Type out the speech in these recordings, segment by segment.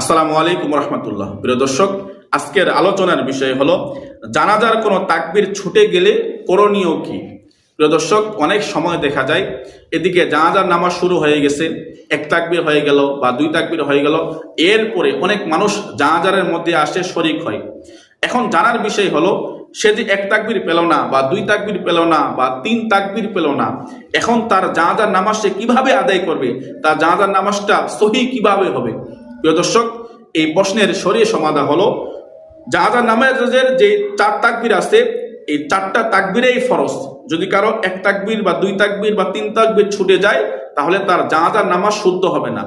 আসসালামু আলাইকুম রহমতুল্লাহ। প্রিয় দর্শক, আজকের আলোচনার বিষয় হলো, জানাজার কোনো তাকবির ছুটে গেলে করণীয় কি? প্রিয় দর্শক, অনেক সময় দেখা যায়, এদিকে জানাজার নামাজ শুরু হয়ে গেছে, এক তাকবির হয়ে গেল বা দুই তাকবির হয়ে গেল, এরপরে অনেক মানুষ জানাজারের মধ্যে আসে শরিক হয়। এখন জানার বিষয় হলো, সে যে এক তাকবির পেল না বা দুই তাকবির পেল না বা তিন তাকবির পেল না, এখন তার জানাজার নামাজ সে কীভাবে আদায় করবে? তার জানাজার নামাজটা সহি কীভাবে হবে? প্রিয় দর্শক, এই প্রশ্নের সরিয়ে সমাধান হলো, জাহাজার নামাজের যে চার তাকবির আছে, এই চারটা তাকবিরেই ফরজ। যদি কারও এক তাকবির বা দুই তাকবির বা তিন তাকবির ছুটে যায়, তাহলে তার জাহাজার নামাজ শুদ্ধ হবে না।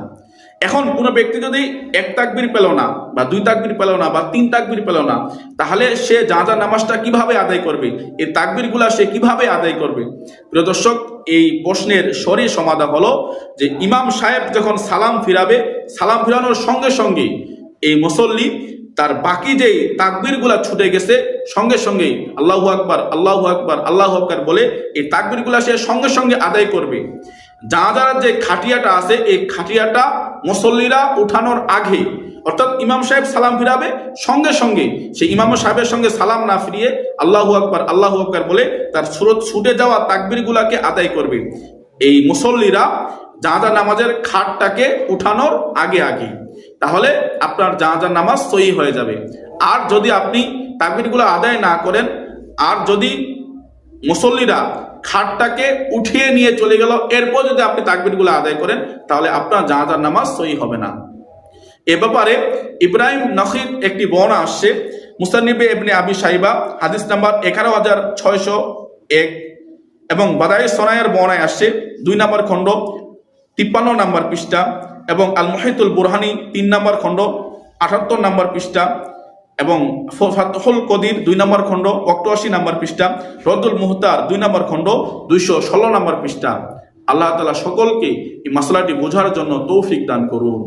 এখন কোনো ব্যক্তি যদি এক তাকবির পেল না, বা দুই তাকবির পেল না, বা তিন তাকবির পেল না, তাহলে সে জাহাজার নামাজটা কীভাবে আদায় করবে? এই তাকবিরগুলা সে কীভাবে আদায় করবে? প্রিয় দর্শক, এই প্রশ্নের সরি সমাধান হলো যে, ইমাম সাহেব যখন সালাম ফিরাবে সালাম ফিরানোর সঙ্গে সঙ্গে এই মুসল্লি তার বাকি যে তাকবিরগুলা ছুটে গেছে, সঙ্গে সঙ্গে আল্লাহু আকবার আল্লাহু আকবার আল্লাহু আকবার বলে এই তাকবিরগুলা সে সঙ্গে সঙ্গে আদায় করবে। জানাজার যে খাটিয়াটা আছে, এই খাটিয়াটা মুসল্লিরা উঠানোর আগে, অর্থাৎ ইমাম সাহেব সালাম ফিরাবে, সঙ্গে সঙ্গে সে ইমাম সাহেবের সঙ্গে সালাম না ফিরিয়ে আল্লাহু আকবার আল্লাহু আকবার বলে তার সুরত ছুটে যাওয়া তাকবিরগুলাকে আদায় করবে। এই মুসল্লিরা জাহাজা নামাজের খাটটাকে উঠানোর আগে আগে। তাহলে আপনার জাহাজার নামাজ সহি হয়ে যাবে। আর যদি আপনি তাকবিরগুলো আদায় না করেন, আর যদি মুসল্লিরা খাটটাকে উঠিয়ে নিয়ে চলে গেল, এরপর যদি আপনি তাকবিরগুলো আদায় করেন, তাহলে আপনার জাহাজার নামাজ সহি হবে না। এ ব্যাপারে ইব্রাহিম নখির একটি বর্ণা আসছে। মুসান্নিবে এবনে আবি সাইবা হাদিস নাম্বার এগারো হাজার ছয়শো এক। এবং বাদাই সোনায়ের বর্ণায় আসছে, দুই নম্বর খণ্ড তিপ্পান্ন নাম্বার পৃষ্ঠা এবং আল মহিতুল বুরহানি তিন নাম্বার খণ্ড, আটাত্তর নাম্বার পৃষ্ঠা এবং ফাতহুল কদির দুই নাম্বার খণ্ড অষ্টআশি নাম্বার পৃষ্ঠা, রদুল মুহতার দুই নাম্বার খণ্ড, দুইশো ষোলো নাম্বার পৃষ্ঠা। আল্লাহ তালা সকলকে এই মশলাটি বোঝার জন্য তৌফিক দান করুন।